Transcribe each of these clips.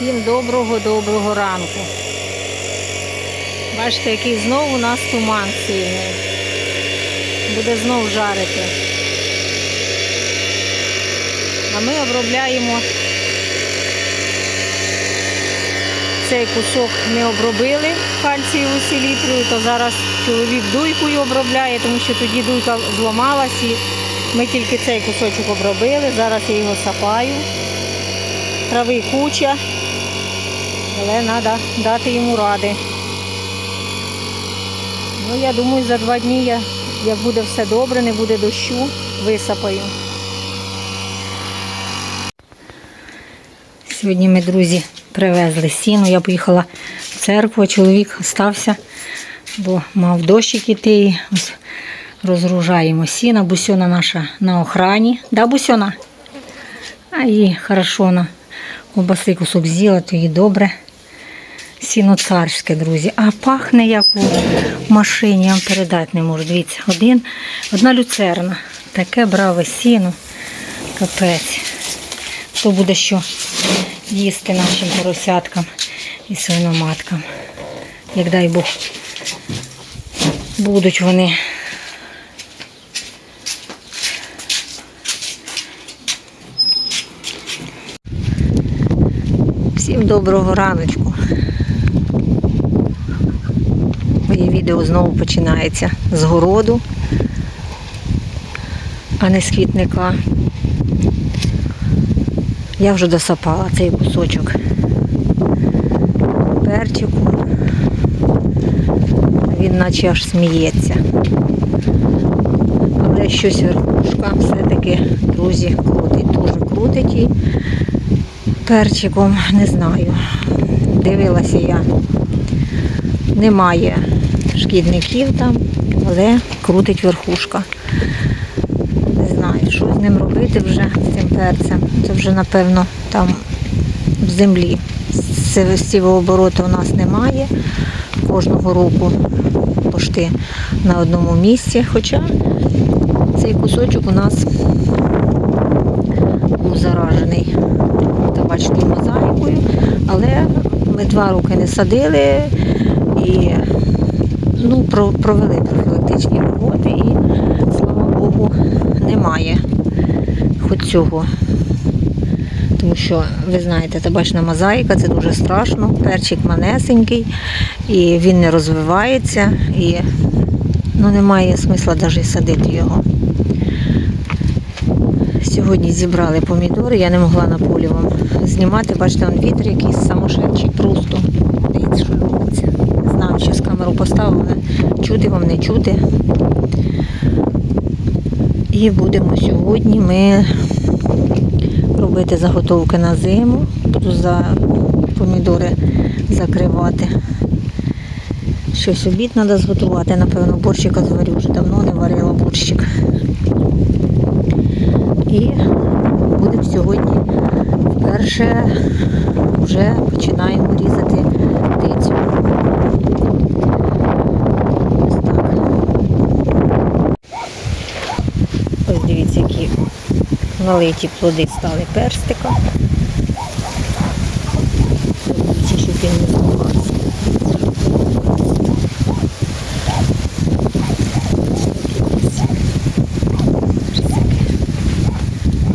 Всім доброго-доброго ранку. Бачите, який знову у нас туман сильний. Буде знов жарити. А ми обробляємо цей кусок ми обробили кальцієву селітрою, то зараз чоловік дуйкою обробляє, тому що тоді дуйка зламалась і ми тільки цей кусочок обробили. Зараз я його сапаю. Трави куча, але треба дати йому ради. Ну, я думаю, за два дні, я, як буде все добре, не буде дощу, висапаю. Сьогодні ми, друзі, привезли сіно. Я поїхала в церкву, чоловік стався, бо мав дощик іти. Ось розгружаємо сіно. Бусьона наша на охрані. Да, Бусьона? А їй хорошо на ковбаси кусок з'їла, то їй добре. Сіно царське, друзі. А пахне як у машині, я вам передати не можу. Дивіться, один, одна люцерна. Таке браве сіно. Капець. То буде що їсти нашим поросяткам і свиноматкам. Як дай Бог, будуть вони. Всім доброго раночку. Відео знову починається з городу, а не з квітника. Я вже досапала цей кусочок перчику. Він наче аж сміється. Але щось верхушка все-таки, друзі, крутить, дуже крутить і перчиком, не знаю. Дивилася я. Немає шкідників там, але крутить верхушка. Не знаю, що з ним робити вже з цим перцем. Це вже, напевно, там в землі. Сівообороту у нас немає. Кожного року пошти на одному місці. Хоча цей кусочок у нас був заражений табачною мозаїкою, але ми два роки не садили і ну, провели профілактичні роботи і, слава Богу, немає хоч цього. Тому що, ви знаєте, табачна мозаїка це дуже страшно, перчик манесенький, і він не розвивається, і ну, немає смисла навіть садити його. Сьогодні зібрали помідори, я не могла на полі вам знімати. Бачите, он вітер якийсь самошедший просто. Дивіться, що робиться. Не знаю, чи з камеру поставили. Чути вам не чути. І будемо сьогодні ми робити заготовки на зиму. Буду за помідори закривати. Щось обід треба зготувати, напевно, борщика зварю. Вже давно не варила борщик. І будемо сьогодні вперше вже починаємо різати птицю. Ось так. Ось дивіться, які налиті плоди стали перстика. Щоб він не зламався.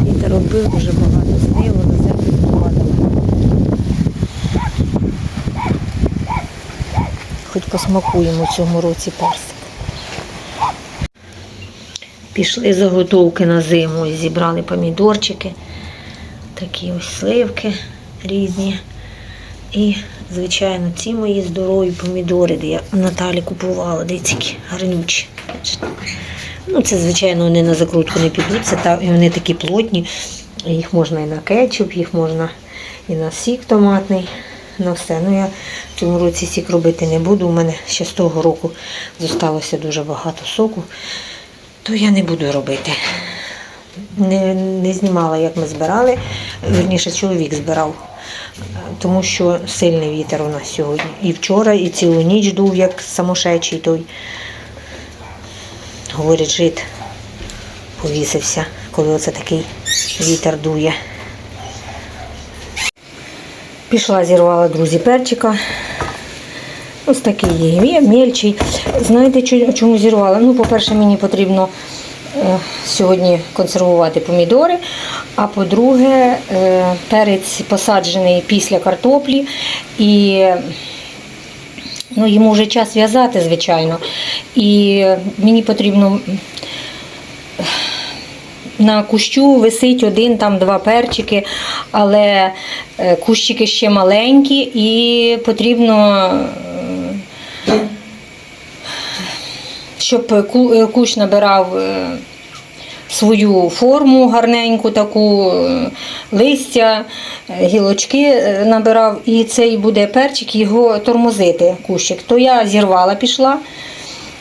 Вітер робив дуже багато снило, на землю падало. Хоч посмакуємо цьому році персик. Пішли заготовки на зиму. Ось Зібрали помідорчики, такі ось сливки різні. І, звичайно, ці мої здорові помідори, де я Наталі купувала, дивіться, які гарнючі. Ну, це, звичайно, вони на закрутку не підуть, та, і вони такі плотні. Їх можна і на кетчуп, їх можна і на сік томатний, на все. Ну, я в цьому році сік робити не буду. У мене ще з того року зосталося дуже багато соку, то я не буду робити. Не, не знімала, як ми збирали. Верніше, чоловік збирав, тому що сильний вітер у нас сьогодні. І вчора, і цілу ніч дув, як самошечий той. Говорить, жит повісився, коли оце такий вітер дує. Пішла, зірвала, друзі, перчика. Ось такий є, мельчий. Знаєте, чому зірвала? Ну, по-перше, мені потрібно е, сьогодні консервувати помідори. А по-друге, е, перець посаджений після картоплі. І ну, йому вже час в'язати, звичайно. І мені потрібно на кущу висить один, там два перчики, але е, кущики ще маленькі і потрібно, щоб е, кущ набирав е, свою форму гарненьку, таку е, листя, е, гілочки е, набирав, і цей буде перчик його тормозити кущик. То я зірвала, пішла.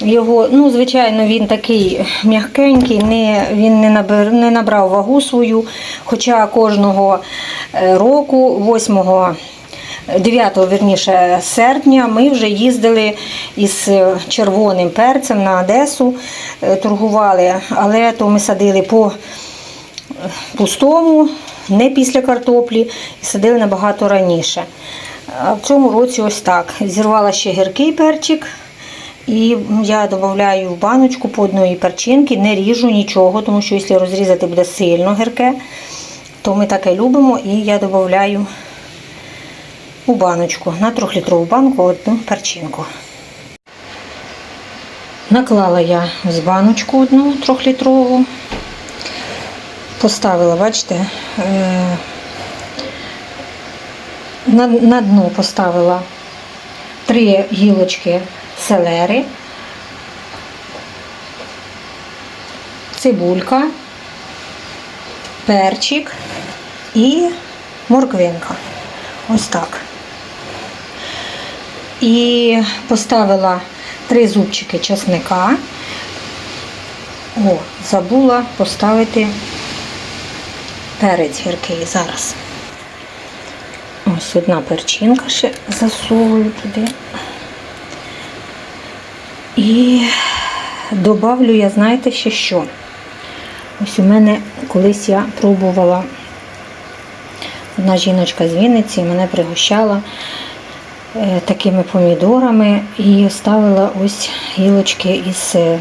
Його, ну, звичайно, він такий м'якенький, не, він не, набер, не набрав вагу свою. Хоча кожного е, року, 8 9 верніше, серпня, ми вже їздили із е, червоним перцем на Одесу, е, торгували, але то ми садили по е, пустому, не після картоплі, і садили набагато раніше. А в цьому році ось так. Зірвала ще гіркий перчик. І я додаю в баночку по одної перчинки, не ріжу нічого, тому що якщо розрізати буде сильно гірке, то ми таке любимо. І я додаю у баночку, на трьохлітрову банку одну перчинку. Наклала я з баночку одну трьохлітрову, поставила, бачите, е, на, на дно поставила три гілочки селери, цибулька, перчик і морквинка. Ось так. І поставила три зубчики чесника. О, забула поставити перець гіркий зараз. Ось одна перчинка ще засовую туди. І добавлю я, знаєте, ще що? Ось у мене колись я пробувала, одна жіночка з Вінниці мене пригощала такими помідорами і ставила ось гілочки із е,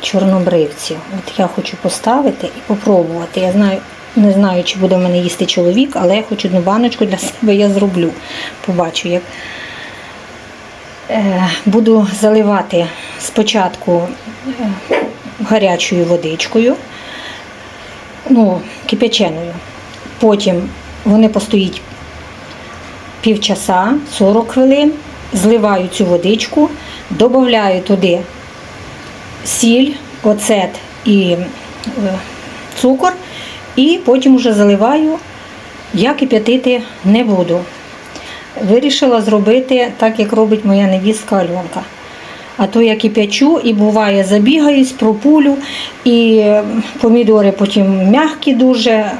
чорнобривців. От я хочу поставити і попробувати. Я знаю, не знаю, чи буде в мене їсти чоловік, але я хоч одну баночку для себе я зроблю. Побачу, як Е, Буду заливати спочатку е, гарячою водичкою, ну, кипяченою. Потім вони постоїть півчаса, 40 хвилин, зливаю цю водичку, додаю туди сіль, оцет і е, цукор, і потім вже заливаю, я кип'ятити не буду вирішила зробити так, як робить моя невістка Альонка. А то я кип'ячу і буває забігаюсь, пропулю, і е, помідори потім м'які дуже.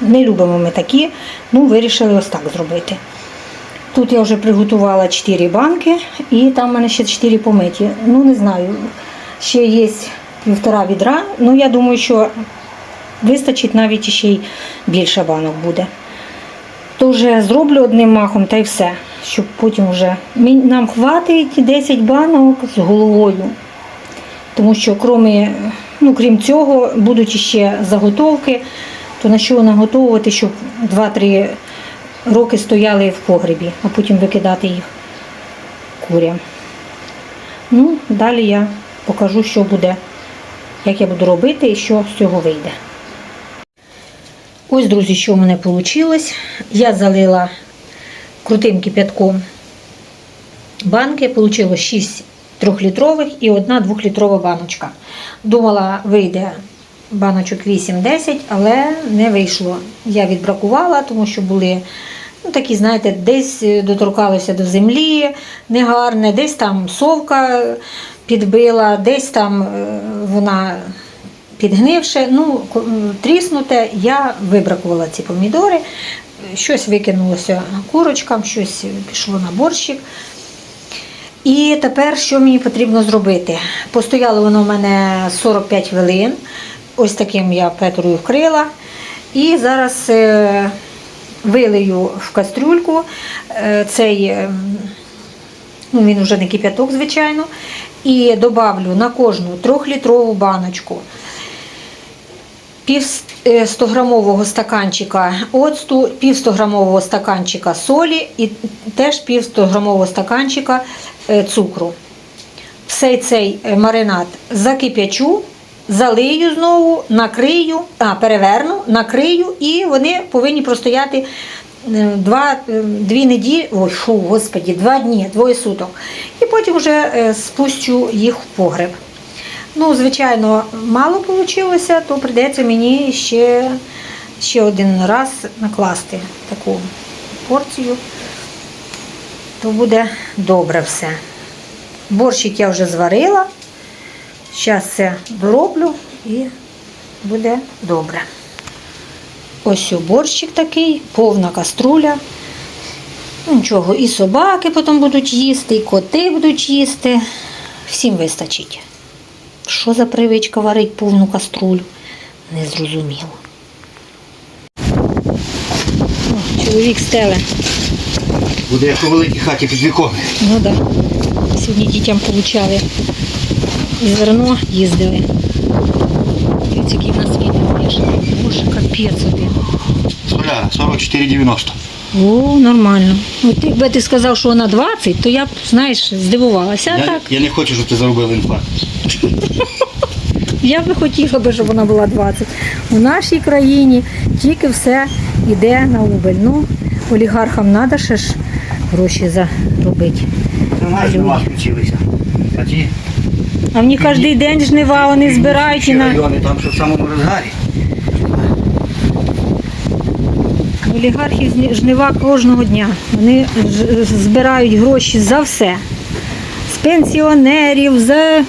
Не любимо ми такі, ну вирішили ось так зробити. Тут я вже приготувала 4 банки і там в мене ще 4 помиті. Ну не знаю, ще є півтора відра, ну я думаю, що вистачить навіть ще й більше банок буде то вже зроблю одним махом та й все, щоб потім вже нам хватить 10 банок з головою. Тому що крім, ну, крім цього будуть ще заготовки, то на що наготовувати, щоб 2-3 роки стояли в погребі, а потім викидати їх курям. Ну, далі я покажу, що буде, як я буду робити і що з цього вийде. Ось, друзі, що в мене вийшло. Я залила крутим кип'ятком банки, вийшло 6 трьохлітрових і одна двохлітрова баночка. Думала, вийде баночок 8-10, але не вийшло. Я відбракувала, тому що були ну, такі, знаєте, десь доторкалося до землі негарне, десь там совка підбила, десь там е, вона підгнивше, ну, тріснуте, я вибракувала ці помідори. Щось викинулося курочкам, щось пішло на борщик. І тепер що мені потрібно зробити? Постояло воно в мене 45 хвилин. Ось таким я петрою вкрила. І зараз е, вилию в кастрюльку. Е, цей, ем, ну він вже не кип'яток, звичайно, і добавлю на кожну трьохлітрову баночку пів е, 100-грамового стаканчика оцту, пів 100-грамового стаканчика солі і теж пів 100-грамового стаканчика е, цукру. Всей цей е, маринад закип'ячу, залию знову, накрию, а, переверну, накрию, і вони повинні простояти е, два, е, дві неділі, ой, фу, господі, два дні, двоє суток. І потім вже е, спущу їх в погреб. Ну, звичайно, мало вийшло, то прийдеться мені ще, ще один раз накласти таку порцію, то буде добре все. Борщик я вже зварила. Зараз це дороблю і буде добре. Ось о, борщик такий, повна каструля. Ну, Нічого, і собаки потім будуть їсти, і коти будуть їсти. Всім вистачить. Що за привичка варить повну каструлю? Незрозуміло. О, чоловік стеле. Буде як у великій хаті під віком. Ну так. Да. Сьогодні дітям получали і зерно їздили. Дивіться, який в нас відео вішали. Боже, капець один. Соляра, 44,90. О, нормально. От якби ти сказав, що вона 20, то я б, знаєш, здивувалася. А Я, так, я не хочу, щоб ти заробив інфаркт. я би хотіла би, щоб вона була 20. У нашій країні тільки все йде на убыль. Ну, олігархам треба ще ж гроші заробити. У вас включилися. А ті А вони кожен день жнива, вони збирають і на. райони, там що в самому розгарі. Олігархи жнива кожного дня. Вони збирають гроші за все. З пенсіонерів, за, е,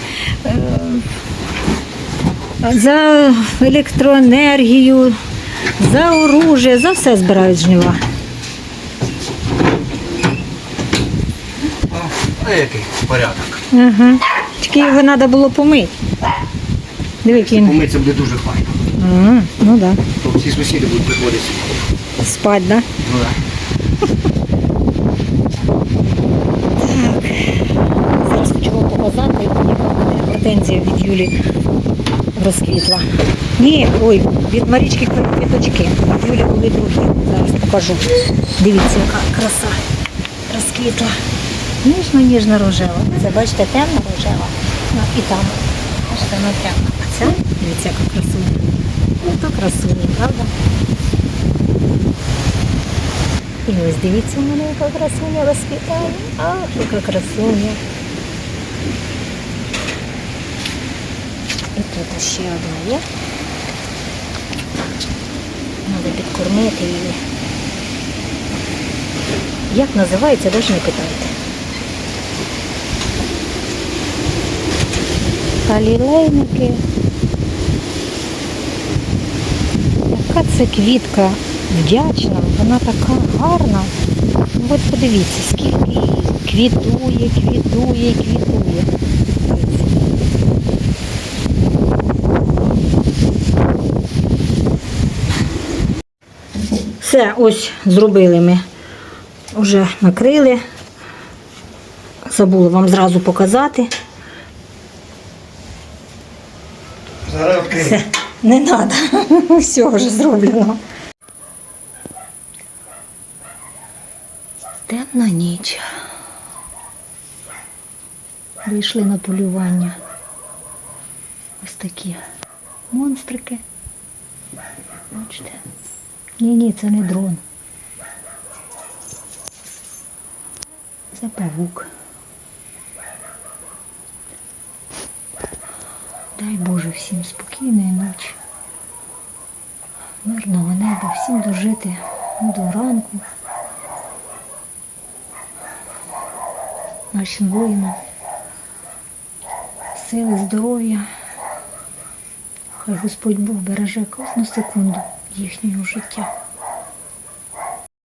за електроенергію, за оружие, за все збирають жнива. О, а який порядок. Ага. Тільки його треба було помити. Диви, який він. Помитися буде дуже файно. Ага, ну так. То всі сусіди будуть приходити. Спать, так? Да? Ну, да. Зараз хочу вам показати, яка мене претензія від Юлі розквітла. Ні, ой, від Марічки квіточки. В Юлі були другі. Зараз покажу. Дивіться, яка краса розквітла. Ніжно-ніжно рожева. Це бачите, темна рожева. Ну, і там. Бачите, вона темна. А це, дивіться, яка красуня. Ну, то красуня, правда? І ось дивіться, мене яка красуня розквітає. Ах, яка красуня. І тут ще одна є. Треба підкормити її. Як називається, навіть не питайте. Калілейники. Яка це квітка вдячна, вона така гарна. Ну, От подивіться, скільки квітує, квітує, квітує. Все, ось зробили ми. Вже накрили. Забула вам зразу показати. Все, не треба. Все вже зроблено. Темна ніч. Вийшли на полювання. Ось такі монстрики. Бачите? Ні, ні, це не дрон. Це павук. Дай Боже всім спокійної ночі, мирного неба, всім дожити до ранку. Нашим воїнам сили, здоров'я. Хай Господь Бог береже кожну секунду їхнього життя.